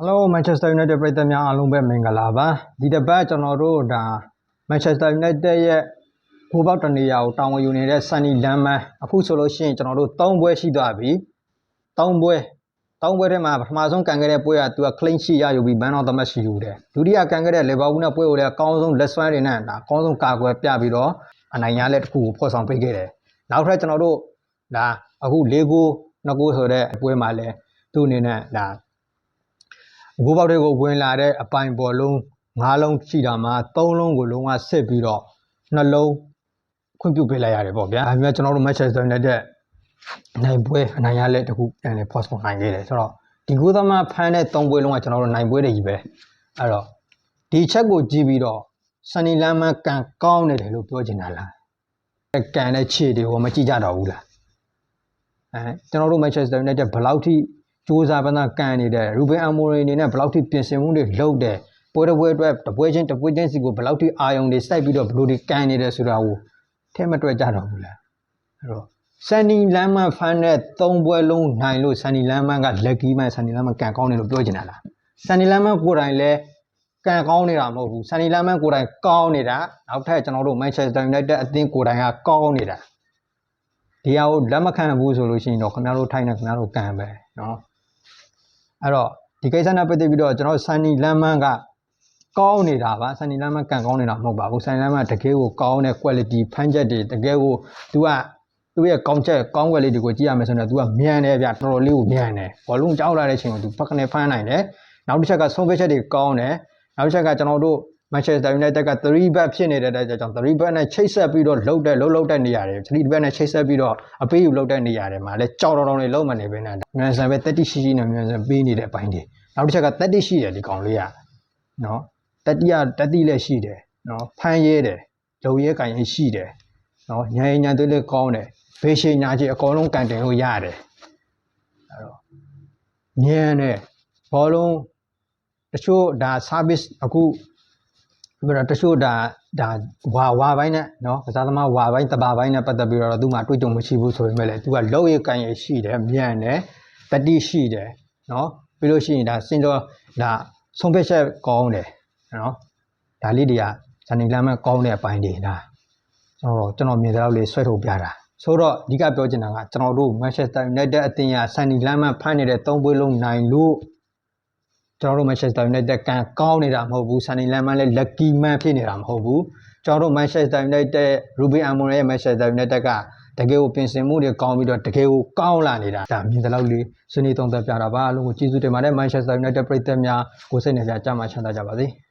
Hello Manchester United ပရိသတ်များအားလုံးပဲမင်္ဂလာပါဒီတစ်ပတ်ကျွန်တော်တို့ဒါ Manchester United ရဲ့ဘိုးပေါက်တနေရာကိုတာဝန်ယူနေတဲ့ Sunny Landman အခုဆိုလို့ရှိရင်ကျွန်တော်တို့၃ပွဲရှိသွားပြီ၃ပွဲ၃ပွဲထဲမှာပထမဆုံးကန်ခဲ့တဲ့ပွဲကသူက clean sheet ရယူပြီး man of the match ယူတယ်ဒုတိယကန်ခဲ့တဲ့ Liverpool နဲ့ပွဲကိုလည်းအကောင်းဆုံးလက်စွမ်းတွေနဲ့ဒါအကောင်းဆုံးကာကွယ်ပြပြီးတော့အနိုင်ရလက်တစ်ခုကိုဖော်ဆောင်ပေးခဲ့တယ်နောက်ထပ်ကျွန်တော်တို့ဒါအခု၄ဂိုး၂ဂိုးဆိုတဲ့ပွဲမှာလည်းသူ့အနေနဲ့ဒါ ဂိုးပေါက်တွေကိုဝင်လာတဲ့အပိုင်ပေါ်လုံး၅လုံးရှိတာမှာ၃လုံးကိုလုံးဝစစ်ပြီးတော့နှလုံးခွင့်ပြုပေးလိုက်ရတယ်ပေါ့ဗျာ။ဒါပေမဲ့ကျွန်တော်တို့ Manchester United နိုင်ပွဲအနိုင်ရလက်တခုပြန်လေ post ပေါ်နိုင်ခဲ့တယ်ဆိုတော့ဒီဂိုးသမားဖမ်းတဲ့၃ပွဲလုံးကကျွန်တော်တို့နိုင်ပွဲတွေကြီးပဲ။အဲ့တော့ဒီချက်ကိုကြည့်ပြီးတော့ Sunny Landman ကန်ကောင်းနေတယ်လို့ပြောချင်တာလား။ကန်တဲ့ခြေတွေကိုမကြည့်ကြတော့ဘူးလား။အဲကျွန်တော်တို့ Manchester United ဘယ်လောက်ထိ စူးစမ်းပန်းသားကန်နေတယ်ရူဘင်အမိုရီအနေနဲ့ဘယ်လောက်ထိပြင်ဆင်မှုတွေလုပ်တယ်ပွဲတစ်ပွဲအတွက်တစ်ပွဲချင်းတစ်ပွဲချင်းစီကိုဘယ်လောက်ထိအာယုံတွေစိုက်ပြီးတော့ဘယ်လိုတွေကန်နေတယ်ဆိုတာကိုထဲမတွေ့ကြတော့ဘူးလားအဲ့တော့ဆန်နီလမ်းမဖန်တဲ့၃ပွဲလုံးနိုင်လို့ဆန်နီလမ်းမကလက်ကီးမှဆန်နီလမ်းမကန်ကောင်းတယ်လို့ပြောချင်တာလားဆန်နီလမ်းမကိုယ်တိုင်လည်းကန်ကောင်းနေတာမဟုတ်ဘူးဆန်နီလမ်းမကိုယ်တိုင်ကောင်းနေတာနောက်ထပ်ကျွန်တော်တို့ Manchester United အသင်းကိုယ်တိုင်ကကောင်းနေတာဒီဟာကိုလက်မခံဘူးဆိုလို့ရှိရင်တော့ခင်ဗျားတို့ထိုင်နေခင်ဗျားတို့ကန်ပဲเนาะ အဲ့တော့ဒီကိစ္စနဲ့ပတ်သက်ပြီးတော့ကျွန်တော်ဆန်နီလမ်းမန်းကကောင်းနေတာပါဆန်နီလမ်းမန်းကန်ကောင်းနေတာမဟုတ်ပါဘူးဆန်နီလမ်းမန်းတကယ်ကိုကောင်းတဲ့ quality ဖန်းချက်တွေတကယ်ကို तू ကသူ့ရဲ့ကောင်းချက်ကောင်းွက်လေးတွေကိုကြည့်ရမယ်ဆိုတော့ तू ကမြန်တယ်ဗျတော်တော်လေးကိုမြန်တယ်ဘောလုံးကြောက်လာတဲ့အချိန်ကို तू ဖက်ကနေဖမ်းနိုင်တယ်နောက်တစ်ချက်ကဆုံးဖြတ်ချက်တွေကောင်းတယ်နောက်တစ်ချက်ကကျွန်တော်တို့ Manchester United က3 back ဖြစ်နေတဲ့တဲ့ကြောင့်3 back နဲ့ချိတ်ဆက်ပြီးတော့လှုပ်တဲ့လှုပ်လှုပ်တဲ့နေရာတွေ3 back နဲ့ချိတ်ဆက်ပြီးတော့အပေးယူလှုပ်တဲ့နေရာတွေမှာလည်းကြောက်တော်တော်လေးလုံးမနေဘဲနဲ့မြန်ဆန်ပဲတက်တိရှိရှိနဲ့မြန်ဆန်ပေးနေတဲ့အပိုင်းတွေနောက်တစ်ချက်ကတက်တိရှိတယ်ဒီကောင်လေးကနော်တက်တိကတက်တိလည်းရှိတယ်နော်ဖမ်းရဲတယ်လုံရဲကန်ရဲရှိတယ်နော်ညံညံသွေးလေးကောင်းတယ်ဘေးရှိညာချီအကုန်လုံးကန်တင်လို့ရတယ်အဲ့တော့ညံတယ်ဘောလုံးတချို့ဒါ service အခု ပြီးတော့တချို့ဒါဒါဝါဝါပိုင်းနဲ့နော်ကစားသမားဝါပိုင်းတပါပိုင်းနဲ့ပတ်သက်ပြီးတော့သူ့မှာတွေ့ကြုံမရှိဘူးဆိုပေမဲ့လည်းသူကလောက်ရကန်ရရှိတယ်မြန်တယ်တတိရှိတယ်နော်ပြီးလို့ရှိရင်ဒါစင်တော်ဒါဆုံးဖြတ်ချက်ကောင်းတယ်နော်ဒါလေးတွေကဇန်နီလမ်းမကောင်းတဲ့အပိုင်းတွေဒါကျွန်တော်ကျွန်တော်မြင်တဲ့လောက်လေးဆွဲထုတ်ပြတာဆိုတော့အဓိကပြောချင်တာကကျွန်တော်တို့ Manchester United အသင်းရဆန်နီလမ်းမဖမ်းနေတဲ့၃ပွဲလုံးနိုင်လို့ ကျွန်တော်တို့ Manchester United ကန်ကောင်းနေတာမဟုတ်ဘူးဆန်နီလန်မန်လည်း lucky man ဖြစ်နေတာမဟုတ်ဘူးကျွန်တော်တို့ Manchester United Ruben Amorim ရဲ့ Manchester United ကတကယ်ကိုပြင်ဆင်မှုတွေကောင်းပြီးတော့တကယ်ကိုကောင်းလာနေတာဒါမြင်တဲ့လောက်လေးဆွေးနွေးသုံးသပ်ပြတာပါအလုံးကိုကျေးဇူးတင်ပါတယ် Manchester United ပရိသတ်များကိုစိတ်နေကြကြမှာချမ်းသာကြပါစေ။